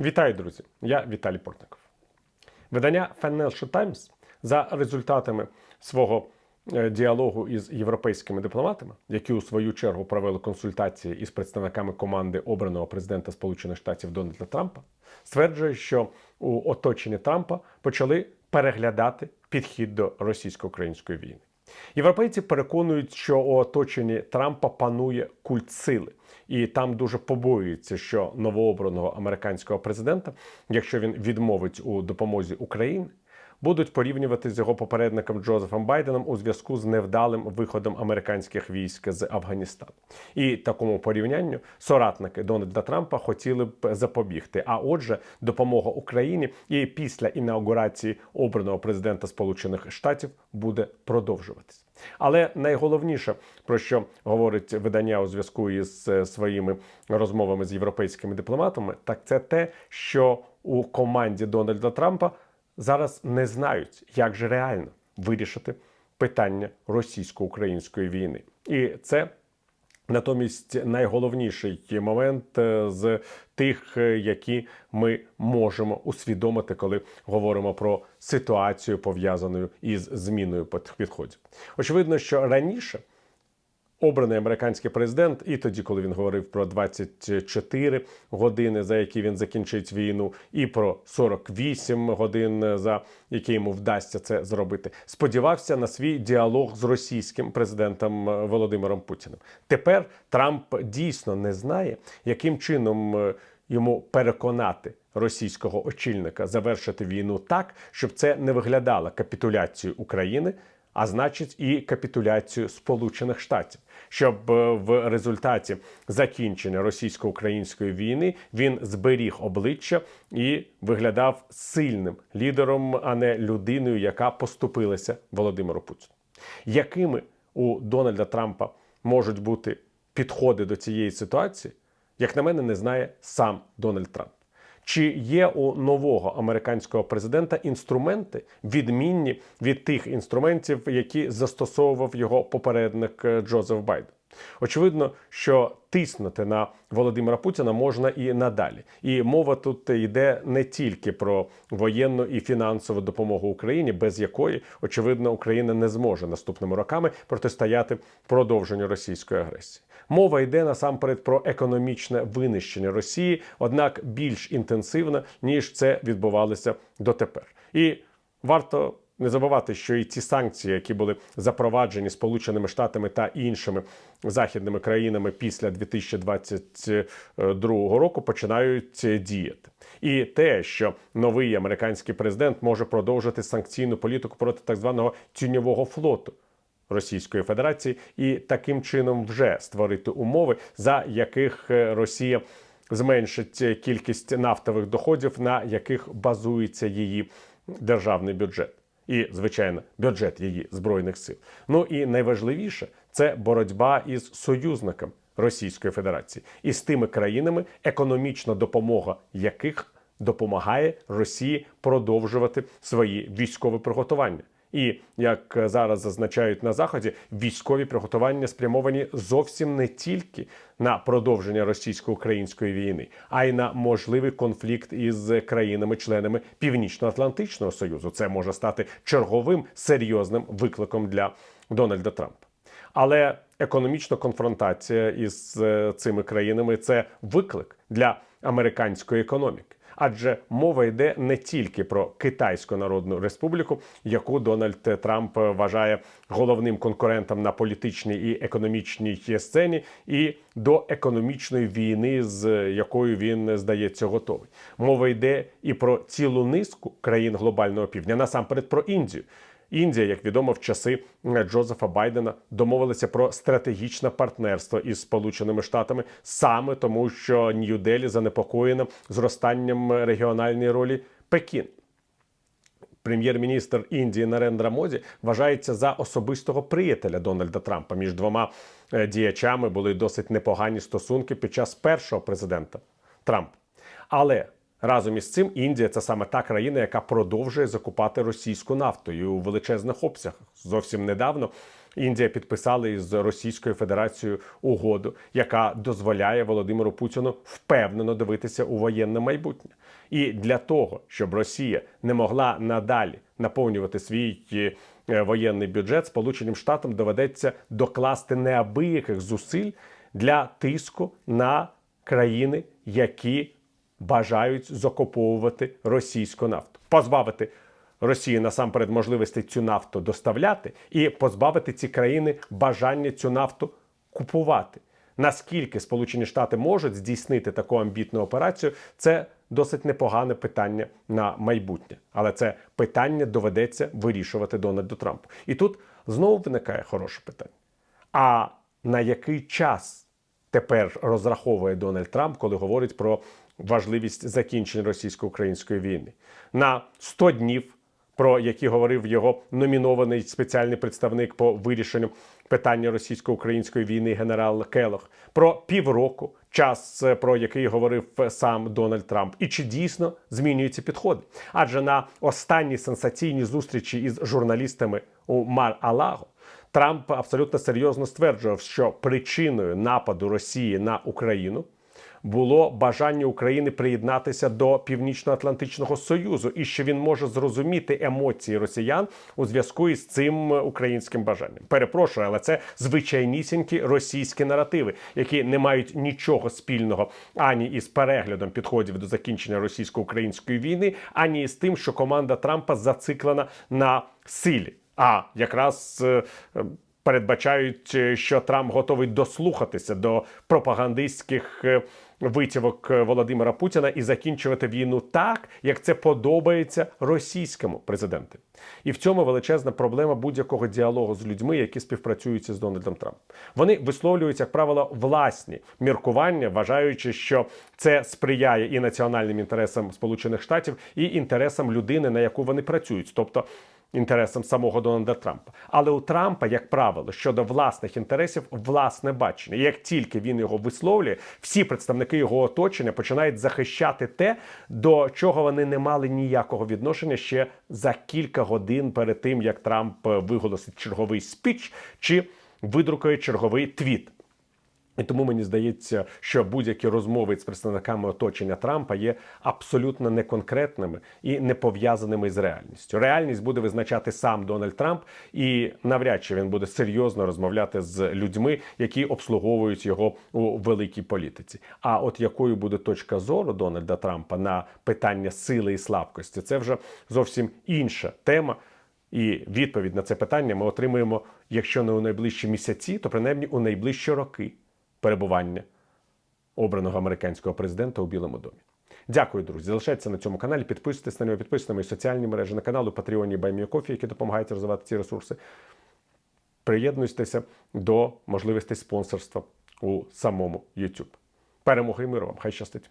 Вітаю, друзі! Я Віталій Портников. Видання Financial Times за результатами свого е, діалогу із європейськими дипломатами, які у свою чергу провели консультації із представниками команди обраного президента Сполучених Штатів Дональда Трампа, стверджує, що у оточенні Трампа почали переглядати підхід до російсько-української війни. Європейці переконують, що у оточенні Трампа панує культ сили, і там дуже побоюються, що новообраного американського президента, якщо він відмовить у допомозі Україні, будуть порівнювати з його попередником Джозефом Байденом у зв'язку з невдалим виходом американських військ з Афганістану. І такому порівнянню соратники Дональда Трампа хотіли б запобігти. А отже, допомога Україні і після інаугурації обраного президента Сполучених Штатів буде продовжуватись. Але найголовніше, про що говорить видання у зв'язку із е, своїми розмовами з європейськими дипломатами, так це те, що у команді Дональда Трампа зараз не знають, як же реально вирішити питання російсько-української війни, і це. Натомість найголовніший момент е, з тих, е, які ми можемо усвідомити, коли говоримо про ситуацію пов'язану із зміною підходів. Очевидно, що раніше обраний американський президент, і тоді, коли він говорив про 24 години, за які він закінчить війну, і про 48 годин, за які йому вдасться це зробити, сподівався на свій діалог з російським президентом е, Володимиром Путіним. Тепер Трамп дійсно не знає, яким чином е, йому переконати. Російського очільника завершити війну так, щоб це не виглядало капітуляцією України, а значить і капітуляцію Сполучених Штатів, щоб е, в результаті закінчення російсько-української війни він зберіг обличчя і виглядав сильним лідером, а не людиною, яка поступилася Володимиру Путіну. Якими у Дональда Трампа можуть бути підходи до цієї ситуації, як на мене, не знає сам Дональд Трамп. Чи є у нового американського президента інструменти, відмінні від тих інструментів, які застосовував його попередник е, Джозеф Байден? Очевидно, що тиснути на Володимира Путіна можна і надалі. І мова тут йде не тільки про воєнну і фінансову допомогу Україні, без якої очевидно Україна не зможе наступними роками протистояти продовженню російської агресії. Мова йде насамперед про економічне винищення Росії, однак більш інтенсивно ніж це відбувалося дотепер. І варто не забувати, що і ці санкції, які були запроваджені Сполученими Штатами та іншими західними країнами після 2022 року, починають діяти. І те, що новий американський президент може продовжити санкційну політику проти так званого тіньового флоту. Російської Федерації і таким чином вже створити умови, за яких е, Росія зменшить кількість нафтових доходів, на яких базується її державний бюджет, і звичайно, бюджет її збройних сил. Ну і найважливіше це боротьба із союзниками Російської Федерації і з тими країнами, економічна допомога яких допомагає Росії продовжувати свої військові приготування. І як зараз зазначають на заході, військові приготування спрямовані зовсім не тільки на продовження російсько-української війни, а й на можливий конфлікт із країнами-членами Північно-Атлантичного союзу. Це може стати черговим серйозним викликом для Дональда Трампа. Але економічна конфронтація із е, цими країнами це виклик для американської економіки. Адже мова йде не тільки про Китайську Народну Республіку, яку Дональд Трамп вважає головним конкурентом на політичній і економічній сцені, і до економічної війни, з якою він здається готовий. Мова йде і про цілу низку країн глобального півдня, насамперед про Індію. Індія, як відомо, в часи Джозефа Байдена домовилася про стратегічне партнерство із Сполученими Штатами саме тому, що Нью-Делі занепокоєна зростанням регіональної ролі Пекін. Прем'єр-міністр Індії Нарендра Моді вважається за особистого приятеля Дональда Трампа. Між двома е, діячами були досить непогані стосунки під час першого президента Трампа. Але Разом із цим Індія це саме та країна, яка продовжує закупати російську нафту і у величезних обсягах. Зовсім недавно Індія підписала із Російською Федерацією угоду, яка дозволяє Володимиру Путіну впевнено дивитися у воєнне майбутнє. І для того, щоб Росія не могла надалі наповнювати свій е, воєнний бюджет, Сполученим Штатам доведеться докласти неабияких зусиль для тиску на країни, які бажають закуповувати російську нафту, позбавити Росії насамперед можливості цю нафту доставляти і позбавити ці країни бажання цю нафту купувати. Наскільки Сполучені Штати можуть здійснити таку амбітну операцію, це досить непогане питання на майбутнє, але це питання доведеться вирішувати Дональду Трампу. І тут знову виникає хороше питання: а на який час тепер розраховує Дональд Трамп, коли говорить про важливість закінчення російсько-української війни? На 100 днів про які говорив його номінований спеціальний представник по вирішенню питання російсько-української війни генерал Келох, про півроку, час е, про який говорив сам Дональд Трамп, і чи дійсно змінюються підходи? Адже на останній сенсаційній зустрічі із журналістами у Мар-Алаго Трамп абсолютно серйозно стверджував, що причиною нападу Росії на Україну було бажання України приєднатися до Північно-Атлантичного Союзу, і що він може зрозуміти емоції росіян у зв'язку із цим українським бажанням. Перепрошую, але це звичайнісінькі російські наративи, які не мають нічого спільного ані із переглядом підходів до закінчення російсько-української війни, ані із тим, що команда Трампа зациклена на силі. А якраз е, передбачають, е, що Трамп готовий дослухатися до пропагандистських е, витівок Володимира Путіна і закінчувати війну так, як це подобається російському президенту. І в цьому величезна проблема будь-якого діалогу з людьми, які співпрацюють з Дональдом Трампом. Вони висловлюють, як правило, власні міркування, вважаючи, що це сприяє і національним інтересам Сполучених Штатів, і інтересам людини, на яку вони працюють, тобто інтересам самого Дональда Трампа. Але у Трампа, як правило, щодо власних інтересів, власне бачення. І як тільки він його висловлює, всі представники його оточення починають захищати те, до чого вони не мали ніякого відношення ще за кілька годин перед тим, як Трамп виголосить черговий спіч чи видрукує черговий твіт. І тому мені здається, що будь-які розмови з представниками оточення Трампа є абсолютно неконкретними і не пов'язаними з реальністю. Реальність буде визначати сам Дональд Трамп, і навряд чи він буде серйозно розмовляти з людьми, які обслуговують його у великій політиці. А от якою буде точка зору Дональда Трампа на питання сили і слабкості, це вже зовсім інша тема. І відповідь на це питання ми отримуємо, якщо не у найближчі місяці, то принаймні у найближчі роки перебування обраного американського президента у Білому домі. Дякую, друзі. Залишайтеся на цьому каналі. Підписуйтесь на нього, підписуйтесь на мої соціальні мережі на каналу Patreon і Байміокофі, які допомагають розвивати ці ресурси. Приєднуйтеся до можливостей спонсорства у самому YouTube. Перемоги і миру вам! Хай щастить!